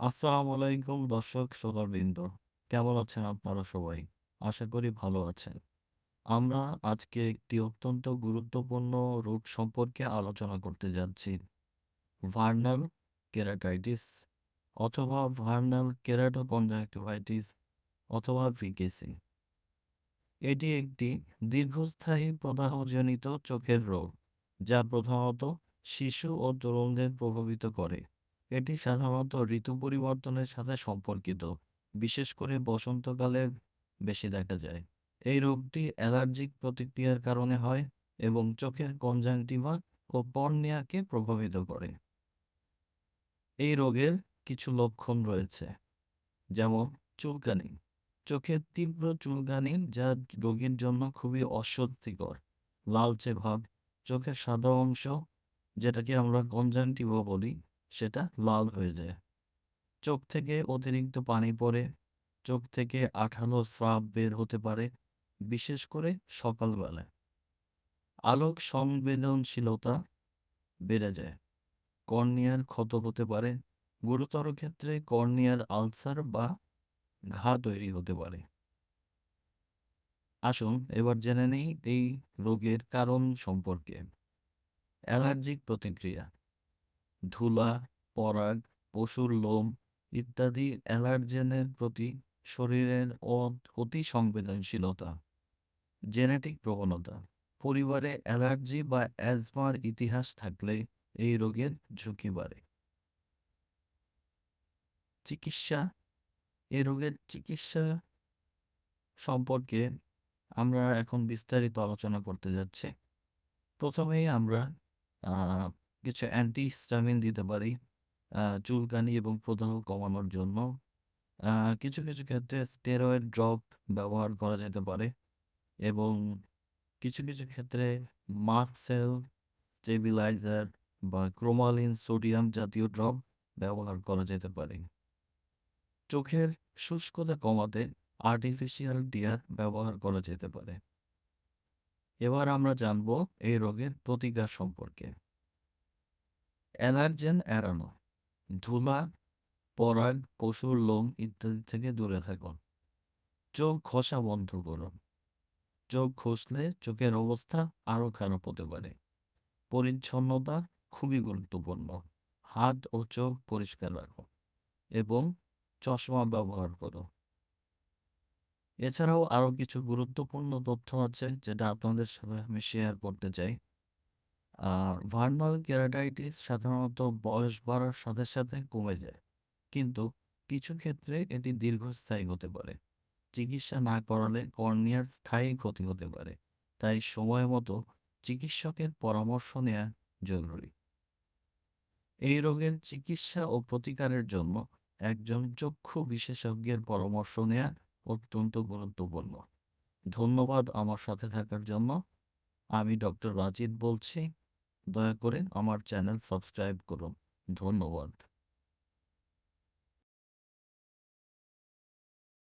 আসসালামু আলাইকুম দর্শক শ্রোতাবৃন্দ। কেমন আছেন আপনারা সবাই? আশা করি ভালো আছেন। আমরা আজকে একটি অত্যন্ত গুরুত্বপূর্ণ রোগ সম্পর্কে আলোচনা করতে যাচ্ছি। ভার্নাল কেরাটাইটিস অথবা ভার্নাল কেরাটোকনজাংটিভাইটিস অথবা ভিকেসি। এটি একটি দীর্ঘস্থায়ী প্রদাহজনিত চোখের রোগ, যা প্রধানত শিশু ও তরুণদের প্রভাবিত করে। এটি সাধারণত ঋতু পরিবর্তনের সাথে সম্পর্কিত, বিশেষ করে বসন্তকালে বেশি দেখা যায়। এই রোগটি অ্যালার্জিক প্রতিক্রিয়ার কারণে হয় এবং চোখের কনজাংটিভা ও কর্নিয়াকে প্রভাবিত করে। এই রোগের কিছু লক্ষণ রয়েছে, যেমন চুলকানি। চোখের তীব্র চুলকানি যা রোগীর জন্য খুবই অস্বস্তিকর। লালচে ভাব, চোখের সাদা অংশ যেটাকে আমরা কনজাংটিভা বলি সেটা লাল হয়ে যায়। চোখ থেকে অতিরিক্ত পানি পড়ে, চোখ থেকে আঠালো স্রাব বের হতে পারে, বিশেষ করে সকালবেলায়। আলোক সংবেদনশীলতা বেড়ে যায়। কর্নিয়ার ক্ষত হতে পারে, গুরুতর ক্ষেত্রে কর্নিয়ার আলসার বা ঘা তৈরি হতে পারে। আসুন এবার জেনে নেই এই রোগের কারণ সম্পর্কে। অ্যালার্জিক প্রতিক্রিয়া ধুলা, পরাগ, পশুর লোম ইত্যাদি অ্যালার্জেনের প্রতি শরীরের অতি সংবেদনশীলতা। জেনেটিক প্রবণতা পরিবারে অ্যালার্জি বা অ্যাজমার ইতিহাস থাকলে এই রোগের ঝুঁকি বাড়ে। চিকিৎসা এ রোগের চিকিৎসা সম্পর্কে আমরা এখন বিস্তারিত আলোচনা করতে যাচ্ছি। প্রথমেই আমরা কিছু অ্যান্টিহিস্টামিন দিতে পারি চুলকানি এবং প্রদাহ কমানোর জন্য। কিছু, কিছু ক্ষেত্রে স্টেরয়েড ড্রপ ব্যবহার করা যেতে পারে এবং কিছু, কিছু ক্ষেত্রে মাস্ট-সেল স্টেবিলাইজার বা ক্রোমালিন সোডিয়াম জাতীয় ড্রপ ব্যবহার করা যেতে পারে। চোখের শুষ্কতা কমাতে আর্টিফিশিয়াল টিয়ার ব্যবহার করা যেতে পারে। এবার আমরা জানব এই রোগের প্রতিকার সম্পর্কে। অ্যালার্জেন এড়ানো ধুমা পরাগ, পশুর লোম ইত্যাদি থেকে দূরে থাকুন। চোখ ঘষা বন্ধ করুন। চোখ ঘষলে চোখের অবস্থা আরও খারাপ হতে পারে। পরিচ্ছন্নতা খুবই গুরুত্বপূর্ণ। হাত ও চোখ পরিষ্কার রাখুন এবং চশমা ব্যবহার করুন। এছাড়াও আরও কিছু গুরুত্বপূর্ণ তথ্য আছে যেটা আপনাদের সাথে আমি শেয়ার করতে চাই। ভার্নাল কেরাটাইটিস সাধারণত বয়স বাড়ার সাথে সাথে কমে যায়, কিন্তু কিছু ক্ষেত্রে এটি দীর্ঘস্থায়ী হতে পারে। চিকিৎসা না করালে কর্নিয়ার স্থায়ী ক্ষতি হতে পারে, তাই সময় মতো চিকিৎসকের পরামর্শ নেওয়া জরুরি। এই রোগের চিকিৎসা ও প্রতিকারের জন্য একজন চক্ষু বিশেষজ্ঞের পরামর্শ নেওয়া অত্যন্ত গুরুত্বপূর্ণ। ধন্যবাদ আমার সাথে থাকার জন্য। আমি ডক্টর রাজিদ বলছি। দয়া করে আমার চ্যানেল সাবস্ক্রাইব করুন। ধন্যবাদ।